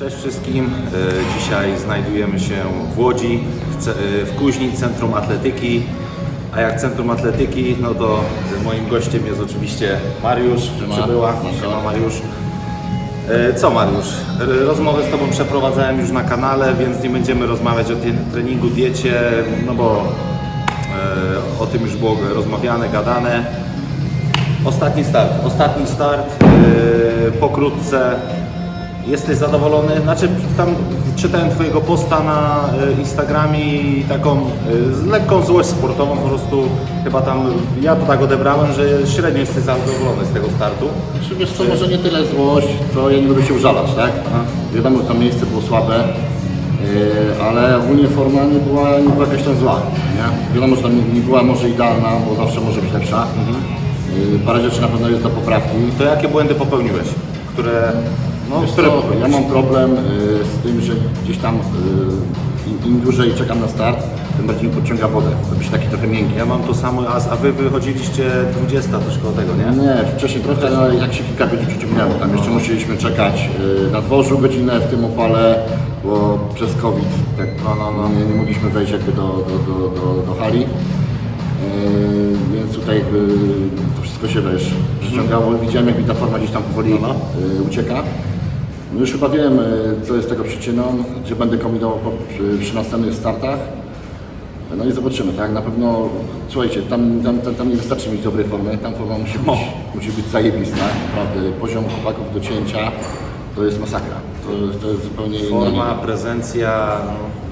Cześć wszystkim. E, Dzisiaj znajdujemy się w Łodzi, w, e, Kuźni, Centrum Atletyki. A jak Centrum Atletyki, no to moim gościem jest oczywiście Mariusz, Siema. przybyła. Siema. Mariusz. E, Co Mariusz? Rozmowę z Tobą przeprowadzałem już na kanale, więc nie będziemy rozmawiać o treningu, diecie, no bo o tym już było rozmawiane, gadane. Ostatni start. Ostatni start. Pokrótce. Jesteś zadowolony? Znaczy, tam czytałem Twojego posta na y, Instagramie i taką z lekką złość sportową po prostu chyba tam, ja to tak odebrałem, że średnio jesteś zadowolony z tego startu. Czy wiesz co, może nie tyle złość, to ja nie lubię się użalać, tak? Wiadomo, że to miejsce było słabe, yy, ale ogólnie forma nie była, nie była jakaś tam zła, nie? Wiadomo, że tam nie, była może idealna, bo zawsze może być lepsza. Yy, parę rzeczy na pewno jest do poprawki. To jakie błędy popełniłeś? Które, no, Wiesz co, ja mam problem yy, z tym, że gdzieś tam yy, im, dłużej czekam na start, tym bardziej mi podciąga wodę. Robi się taki trochę miękki. Ja mam to samo, a, a Wy wychodziliście 20 też koło tego, nie? Nie, wcześniej trochę, ale jak się kilka godzin przeciągnęło. Tam jeszcze musieliśmy czekać y, na dworzu godzinę w tym opale, bo przez COVID tak, No, no, no. Nie, nie mogliśmy wejść jakby do, do, do, do, do hali. Y, więc tutaj jakby to wszystko się wiesz, przeciągało. Widziałem jak mi ta forma gdzieś tam powoli No, y, ucieka. No już chyba wiem, co jest tego przyczyną, gdzie będę kombinował przy, przy następnych startach. No i zobaczymy, tak? Na pewno, słuchajcie, tam, tam, tam, tam nie wystarczy mieć dobrej formy, tam forma musi być, No. musi być zajebista, naprawdę. Poziom chłopaków do cięcia to jest masakra. To, to jest zupełnie inna Forma, liga. prezencja,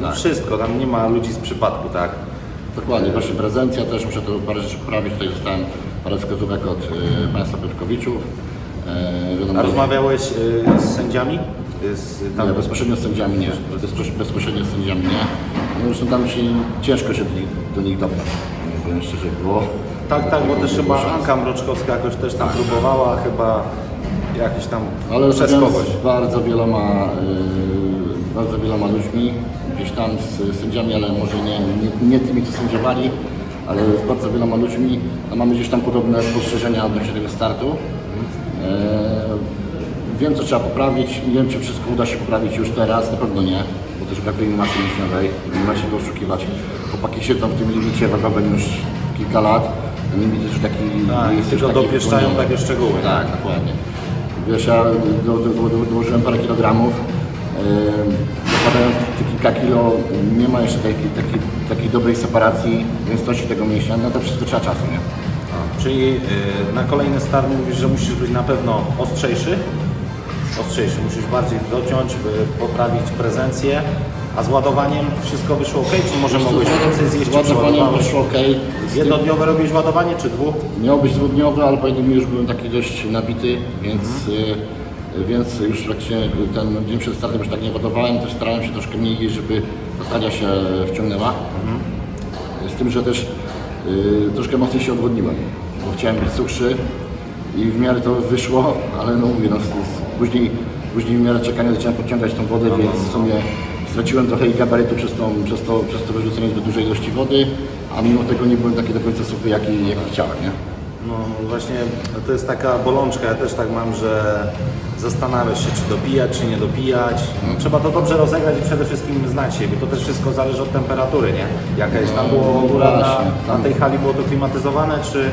no, Tak. wszystko, tam nie ma ludzi z przypadku, tak? Dokładnie, właśnie prezencja też, muszę to parę rzeczy poprawić. Tutaj dostałem parę wskazówek od y, Państwa Piotrkowiczów. E, A że- rozmawiałeś y, z sędziami? Y, Z, tam Nie, bezpośrednio z sędziami nie. Bezpoś- Bezpośrednio z sędziami nie. No zresztą tam się ciężko się do nich, do nich dobrać. Powiem szczerze, było. Tak, tak, bo też chyba. Anka Mroczkowska jakoś też tam próbowała, chyba jakiś tam Ale przez rozmawiałem kogoś. z bardzo wieloma, y, bardzo wieloma ludźmi, gdzieś tam z sędziami, ale może nie, nie, nie tymi, co sędziowali, ale z bardzo wieloma ludźmi. No, mamy gdzieś tam podobne spostrzeżenia odnośnie tego startu. E, wiem, co trzeba poprawić. Nie wiem, czy wszystko uda się poprawić już teraz. Na pewno nie, bo też brakuje mi masy mięśniowej. Nie ma się to oszukiwać. Chłopaki siedzą w tym limicie wagowym już kilka lat. Ten limit jest już taki... Tak, jest tylko dopieszczają takie szczegóły. Tak, dokładnie. Wiesz, ja do, do, do, do, dołożyłem parę kilogramów, yy, dokładając te kilka kilo, nie ma jeszcze takiej, takiej, takiej dobrej separacji gęstości tego mięśnia, no to wszystko trzeba czasu, nie? Czyli y, na kolejny start mówisz, że musisz być na pewno ostrzejszy. Ostrzejszy, musisz bardziej dociąć, by poprawić prezencję. A z ładowaniem wszystko wyszło ok? Czy może mogłeś więcej zjeść, Z ładowaniem poszło ok. Jednodniowe robisz ładowanie, czy dwu? Miał być dwudniowy, ale po jednym już byłem taki dość nabity, więc, Mhm. y, więc już praktycznie ten dzień przed startem już tak nie ładowałem, też starałem się troszkę mniej jeść, żeby batalia się wciągnęła. Mhm. Z tym, że też y, troszkę mocniej się odwodniłem, bo chciałem być suchszy i w miarę to wyszło, ale no mówię, no, później, później w miarę czekania zacząłem podciągać tą wodę, więc w sumie straciłem trochę i gabarytu przez, tą, przez, to, przez to wyrzucenie zbyt dużej ilości wody, a mimo tego nie byłem taki do końca suchy, jaki, jaki chciałem, nie? No właśnie to jest taka bolączka, ja też tak mam, że zastanawiasz się, czy dopijać, czy nie dopijać. No, trzeba to dobrze rozegrać i przede wszystkim znać siebie. To też wszystko zależy od temperatury, nie? Jaka jest tam było No góra na, na tej hali było to klimatyzowane, czy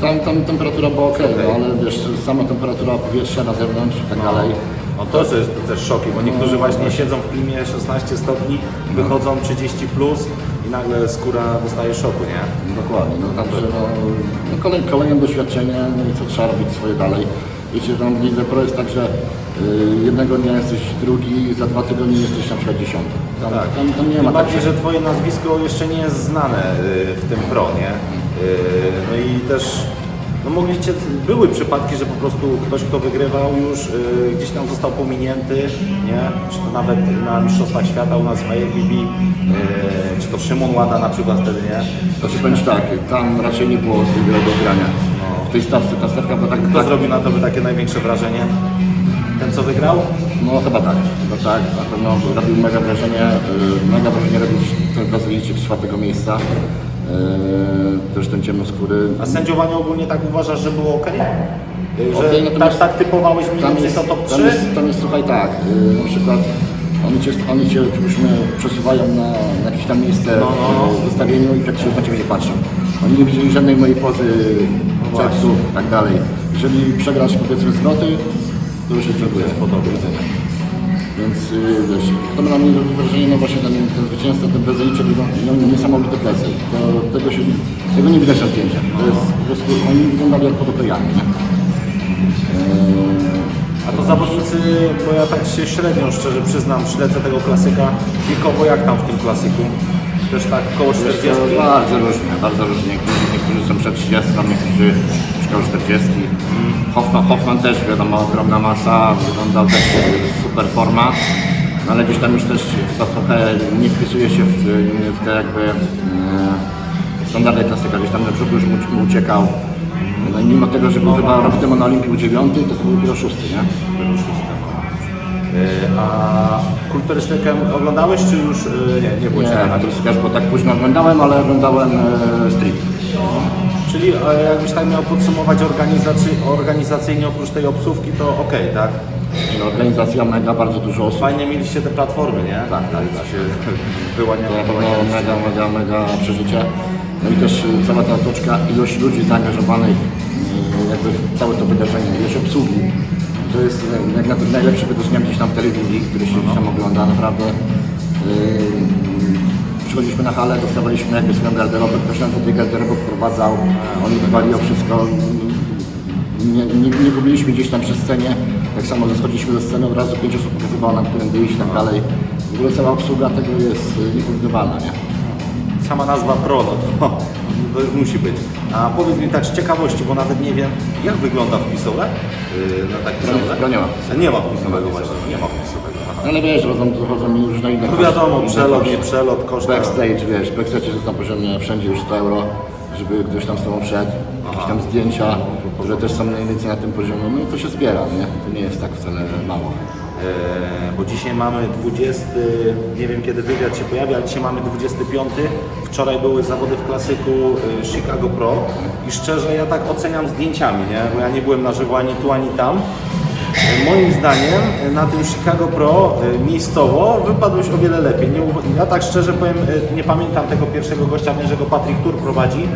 Tam, tam temperatura była ok, no, ale wiesz, sama temperatura powietrza na zewnątrz i tak dalej. No to jest też szoki, bo niektórzy właśnie siedzą w klimie 16 stopni, wychodzą 30 plus i nagle skóra dostaje szoku, nie? Dokładnie, no także no, no kolej, kolejne doświadczenie, no i co trzeba robić swoje dalej. Wiecie, tam w Lidze Pro jest tak, że y, jednego dnia jesteś drugi, za dwa tygodnie jesteś na przykład dziesiąty. Tam, Tak. tam, tam nie Tym ma tak, bardziej, że Twoje nazwisko jeszcze nie jest znane y, w tym pro, nie? Y, No i też no mogliście, były przypadki, że po prostu ktoś, kto wygrywał już y, gdzieś tam został pominięty, nie? Czy to nawet na Mistrzostwach Świata u nas w IFBB, y, czy to Szymon Łada na przykład wtedy, nie? To się powiem tak, tam raczej nie było zbyt wiele do grania. W tej stawce, ta stawka była tak, Kto tak zrobił na tobie takie największe wrażenie? Ten, co wygrał? no chyba tak, chyba tak, na pewno robił mega wrażenie, y, mega wrażenie robić ten Brazylijczyk z czwartego miejsca. E, też ten ciemnoskóry. A sędziowanie ogólnie tak uważasz, że było ok? Że Okej, natomiast tak, tak typowałeś mniej więcej jest, to top 3? tam jest, tam jest słuchaj tak, y, na przykład oni cię, oni cię powiedzmy, przesuwają na, na jakieś tam miejsce No, no, no. w wystawieniu i praktycznie na ciebie nie patrzą. Oni nie widzieli żadnej mojej pozy, No cepsów i tak dalej. Jeżeli przegrasz powiedzmy zwroty, to już jest dziękuję. Do widzenia. Więc yy, wiesz, to na mnie robi wrażenie, no właśnie ten, ten zwycięzca, ten Brazylijczyk, no, no, niesamowite plecy. To, tego, się, tego nie widać na zdjęciach. To jest po prostu, oni wyglądali jak podoklejani, A to zawodnicy, bo ja tak się średnio, szczerze przyznam, śledzę tego klasyka. Wiekowo jak tam w tym klasyku? Też tak koło 40? Wiesz co, Bardzo różnie, bardzo różnie. Niektórzy, niektórzy są przed 30, niektórzy już koło 40. Hoffman, Hoffman też wiadomo, ogromna masa, wyglądał też e, forma. No ale gdzieś tam już też chyba trochę nie wpisuje się w, w te jakby e, standardy klasyka, gdzieś tam na brzuchu już mu, mu uciekał. No i mimo tego, że był chyba rok temu na Olimpii był dziewiąty, to to był dopiero szósty, nie? Y, A kulturystykę oglądałeś, czy już y, nie, nie było Nie, cię na to też, bo tak późno oglądałem, ale oglądałem e, stream. Czyli e, jakbyś tak miał podsumować organizacy, organizacyjnie oprócz tej obsówki, to okej, tak? Organizacja mega, bardzo dużo osób. Fajnie mieliście te platformy, nie? Tak, tak, tak. się wyłaniało. To na pewno mega, mega, mega przeżycie. No i też y, cała ta otoczka, ilość ludzi zaangażowanych y, jakby w całe to wydarzenie, ilość obsługi. To jest y, jak na najlepsze wydarzenia gdzieś tam w telewizji, które się gdzieś tam ogląda, naprawdę. Przychodziliśmy na halę, dostawaliśmy jakby swoją garderobę, ktoś nam do tej garderoby wprowadzał, oni dbali o wszystko. Nie, nie, nie gubiliśmy gdzieś tam przy scenie, tak samo zechodziliśmy ze sceny, od razu pięć osób pokazywało nam, którym wyjść i tak dalej. W ogóle cała obsługa tego jest y, nieporównywalna, nie? Sama nazwa Pro, no to, już musi być. A powiedz mi tak z ciekawości, bo nawet nie wiem, jak wygląda wpisole yy, na taki Bro- zole? bro nie ma. A Nie ma wpisowego właśnie, nie ma wpisowego. Aha. No ale wiesz, chodzą, chodzą mi różne inne No wiadomo, inne przelot, koszty. nie przelot, koszta. Backstage, wiesz, backstage jest na poziomie wszędzie już 100 euro, żeby ktoś tam z tobą wszedł, jakieś tam zdjęcia, które też są mniej na tym poziomie, no to się zbiera, nie? To nie jest tak wcale mało. E, bo dzisiaj mamy 20, nie wiem kiedy wywiad się pojawi, ale dzisiaj mamy 25. Wczoraj były zawody w klasyku e, Chicago Pro i szczerze ja tak oceniam zdjęciami, nie? bo ja nie byłem na żywo ani tu, ani tam. Moim zdaniem e, na tym Chicago Pro e, miejscowo wypadłeś o wiele lepiej. Nie, ja tak szczerze powiem, e, nie pamiętam tego pierwszego gościa, wiem, że go Patrick Tour prowadzi,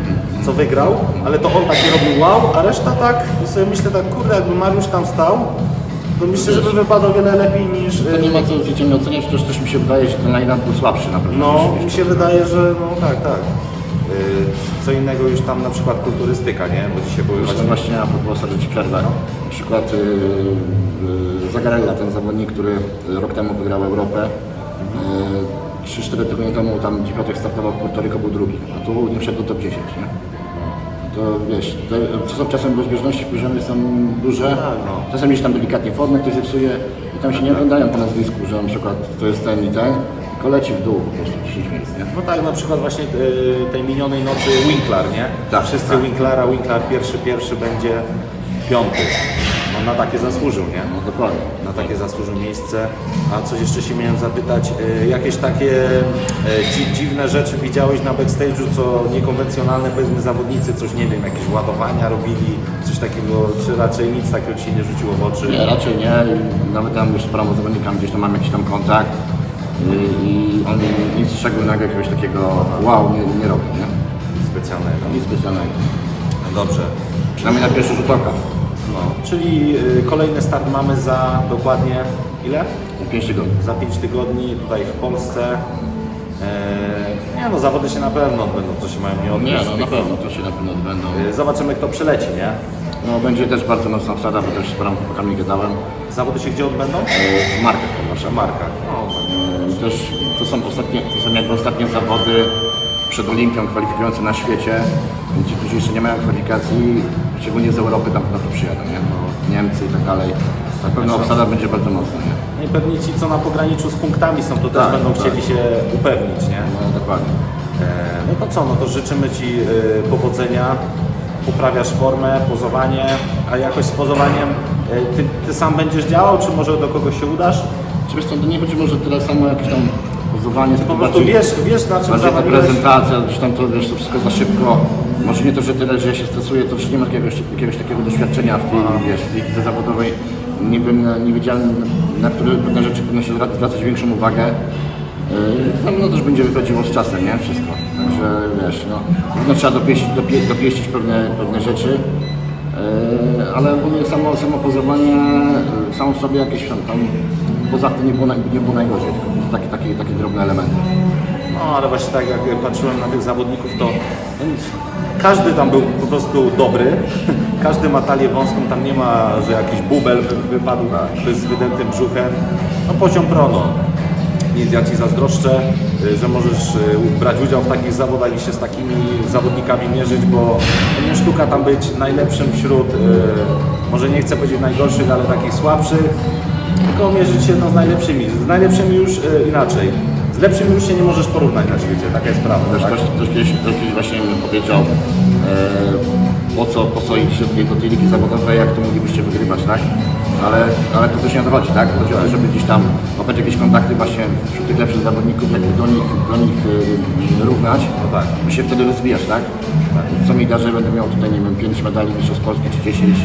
co wygrał, ale to on taki robił wow, a reszta tak, sobie myślę tak, kurde, jakby Mariusz tam stał, to myślę, że by wypadł o wiele lepiej niż... To nie ma co z nie oceniać, też, też mi się wydaje, że ten line-up był słabszy na pewno. No, mi się wydaje, że no tak, tak. Co innego już tam na przykład kulturystyka, nie? Bo dzisiaj były Zresztą właśnie... właśnie, a propos sorry, ci przerwę, na przykład yy, Zagarella, ten zawodnik, który rok temu wygrał Europę, yy, 3-4 tygodnie temu tam Dzipiotek startował w Puerto Rico, był drugi, a tu nie wszedł do top 10, nie? To wiesz, te, czasem, czasem rozbieżności w poziomie są duże, Tak, no. czasem gdzieś tam delikatnie formę ktoś zepsuje i tam się nie oglądają po nazwisku, że na przykład to jest ten i ten, tylko leci w dół po prostu 10 miejsc, nie? No tak, na przykład właśnie yy, tej minionej nocy Winklar, nie? Tak, Wszyscy tak. Winklara, Winklar pierwszy, pierwszy będzie piąty. No na takie zasłużył, nie? No dokładnie. na takie zasłużył miejsce. A coś jeszcze się miałem zapytać, y, jakieś takie y, dzi, dziwne rzeczy widziałeś na backstage'u, co niekonwencjonalne powiedzmy zawodnicy, coś nie wiem, jakieś ładowania robili, coś takiego, czy raczej nic takiego ci się nie rzuciło w oczy? Nie, raczej nie. Nawet tam już z paroma zawodnikami gdzieś tam mam jakiś tam kontakt i, i oni nic szczególnego, jakiegoś takiego wow nie, nie robią, nie? Nic specjalnego. Nic specjalnego. Dobrze. Przynajmniej na pierwszy rzut oka. No, czyli y, kolejny start mamy za dokładnie ile? 5 tygodni. Za 5 tygodni tutaj w Polsce. E, nie no, zawody się na pewno odbędą, co się mają nie odbyć. Nie, no na pewno to się na pewno odbędą. Y, Zobaczymy kto przyleci, nie? No będzie też bardzo mocna obsada, bo też z paroma chłopakami gadałem. Zawody się gdzie odbędą? E, W markach pod W. Markach. No, E, Też to są ostatnie, to są jakby ostatnie zawody przed Olimpią kwalifikujące na świecie. Więc Ci, którzy jeszcze nie mają kwalifikacji, szczególnie z Europy, tam na to przyjadą, nie? Niemcy i tak dalej. Na pewno obsada będzie bardzo mocna, nie? No i pewnie ci, co na pograniczu z punktami są, to też Tak, będą tak. chcieli się upewnić, nie? No dokładnie. E, no to co, no to życzymy Ci e, powodzenia, poprawiasz formę, pozowanie, a jakoś z pozowaniem e, ty, ty sam będziesz działał, czy może do kogoś się udasz? Czy wiesz co, to nie chodzi może tyle samo jakieś tam pozowanie, Po prostu bardziej- wiesz, wiesz na czym Bardziej ta zawaliłeś. prezentacja, gdzieś tam to wiesz, to wszystko za szybko. Może nie to, że tyle, że ja się stresuję, to już nie ma jakiegoś, jakiegoś takiego doświadczenia w tej, wiesz, w tej lidze zawodowej. Nie wiem, nie wiedziałem na które pewne rzeczy powinno się zwra- zwracać większą uwagę. Yy, pewno też będzie wychodziło z czasem, nie? Wszystko. Także wiesz, no, no trzeba dopieścić, dopie, dopieścić pewne, pewne rzeczy. Yy, ale ogólnie samo, samo pozowanie, yy, samo w sobie jakieś tam, tam poza tym nie było, naj- nie było najgorzej, tylko takie, takie, takie drobne elementy. No ale właśnie tak jak patrzyłem na tych zawodników, to no, każdy tam był po prostu dobry. Każdy ma talię wąską, tam nie ma, że jakiś bubel wy- wypadł ktoś z wydętym brzuchem. No poziom pro, no. Nic, ja Ci zazdroszczę, y, że możesz y, brać udział w takich zawodach i się z takimi zawodnikami mierzyć, bo nie sztuka tam być najlepszym wśród, y, może nie chcę powiedzieć najgorszych, ale takich słabszych, tylko mierzyć się no, z najlepszymi. Z najlepszymi już y, inaczej. Z lepszymi już się nie możesz porównać na świecie, taka jest prawda. Też Tak? ktoś, ktoś, kiedyś, ktoś kiedyś właśnie powiedział, e, po, co, po co iść do tej, ligi zawodowej, jak to moglibyście wygrywać, tak? Ale, ale to też nie o to chodzi, tak? Chodzi o to, żeby gdzieś tam łapać jakieś kontakty właśnie wśród tych lepszych zawodników, jakby do nich, do nich e, równać, No tak. by się wtedy rozwijasz, tak? Co mi da, że będę miał tutaj, nie wiem, 5 medali mistrzostw Polski czy 10,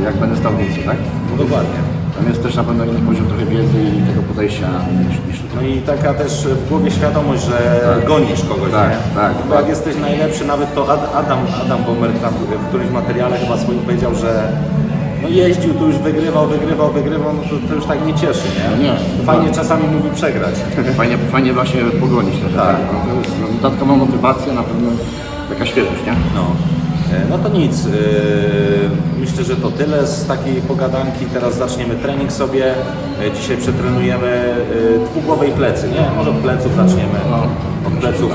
e, jak będę stał w miejscu, tak? No dokładnie. Tam jest też na pewno inny poziom trochę wiedzy i tego podejścia niż, niż tutaj. No i taka też w głowie świadomość, że gonisz kogoś, Tak, nie? tak, Bo tak. jak jesteś najlepszy, nawet to Ad- Adam, Adam Bomer tam w którymś materiale chyba swoim powiedział, że no jeździł, tu już wygrywał, wygrywał, wygrywał, no to, to już tak nie cieszy, nie? No nie. Fajnie czasami mówi przegrać. Fajnie, fajnie właśnie pogonić też. Tak. Tak. No to jest no, dodatkowa motywacja, na pewno taka świeżość, nie? No. E, No to nic. e, Myślę, że to tyle z takiej pogadanki. Teraz zaczniemy trening sobie. E, Dzisiaj przetrenujemy dwugłowe i plecy, nie? Może od pleców zaczniemy. No. Od pleców.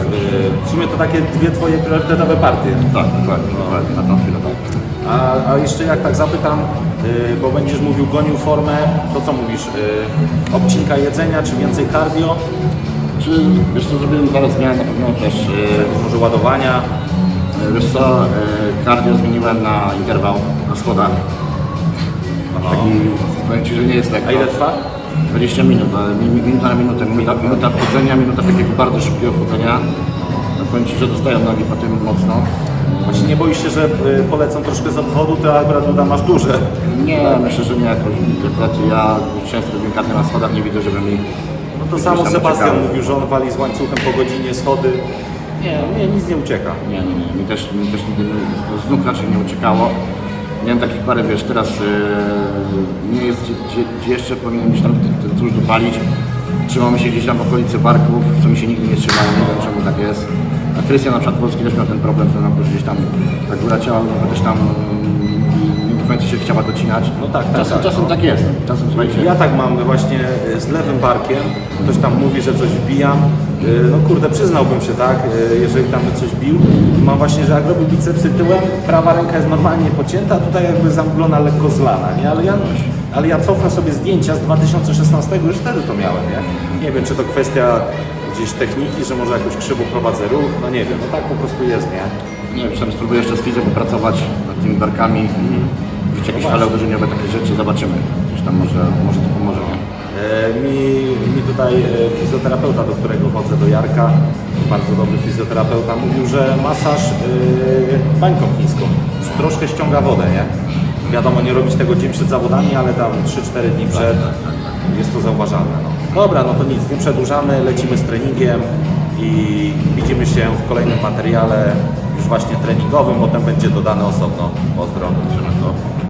W sumie to takie dwie twoje priorytetowe partie. Tak, dokładnie, dokładnie, na tą chwilę, tak. A, a jeszcze jak tak zapytam, bo będziesz mówił gonił formę, to co mówisz? Obcinka jedzenia, czy więcej cardio, Czy, wiesz co, zrobiłem parę zmian, na pewno też, może ładowania? Wiesz co, e, cardio zmieniłem na interwał, na schodach. Taki, powiem Ci, że nie jest lekko. A ile trwa? 20 minut, ale mi- mi- minuta na minutę, minuta, minuta wchodzenia, minuta takiego bardzo szybkiego wchodzenia. No, powiem Ci, że dostają nogi po tym mocno. Właśnie nie boisz się, że y, polecą troszkę z obwodu, to akurat Duda masz duże. Nie, myślę, że nie jakoś. Akurat ja często robię kartę na schodach, nie widzę, żeby mi... No to samo Sebastian mówił, że on wali z łańcuchem po godzinie schody. Nie, nie, nic nie ucieka. Nie, nie, nie. Mi też, mi też nigdy z nóg raczej nie uciekało. Miałem takich parę, wiesz, teraz yy, nie jest gdzie, gdzie, jeszcze powinien gdzieś tam ten, tłuszcz dopalić. Trzymamy się gdzieś tam w okolicy barków, co mi się nigdy nie trzymało, nie wiem czemu tak jest. A Krystian na przykład Wolski też miał ten problem, że nam gdzieś tam ta góra ciała go też tam mm, końca się chciała docinać. No tak, tak, Czasem, tak, czasem no. tak jest. Czasem słuchajcie. Ja tak mam właśnie y, z lewym barkiem, ktoś tam mówi, że coś wbijam, Y, no kurde, przyznałbym się, tak, y, jeżeli tam by coś bił. Mam właśnie, że jak robię bicepsy tyłem, prawa ręka jest normalnie pocięta, a tutaj jakby zamglona lekko zlana, nie? Ale ja, ale ja cofnę sobie zdjęcia z 2016, już wtedy to miałem, nie? Nie wiem, czy to kwestia gdzieś techniki, że może jakoś krzywo prowadzę ruch, no nie wiem, no tak po prostu jest, nie? Nie wiem, czy tam spróbuję jeszcze z fizją popracować nad tymi barkami, wrzucić jakieś fale uderzeniowe, takie rzeczy, zobaczymy. Gdzieś tam może, może to pomoże? E, Mi, mi tutaj e, fizjoterapeuta, do którego chodzę, do Jarka, bardzo dobry fizjoterapeuta, mówił, że masaż yy, bańką chińską troszkę ściąga wodę, nie? Wiadomo, nie robić tego dzień przed zawodami, ale tam 3-4 dni przed jest to zauważalne. No. Dobra, no to nic, nie przedłużamy, lecimy z treningiem i widzimy się w kolejnym materiale, już właśnie treningowym, potem będzie dodane osobno. Pozdro.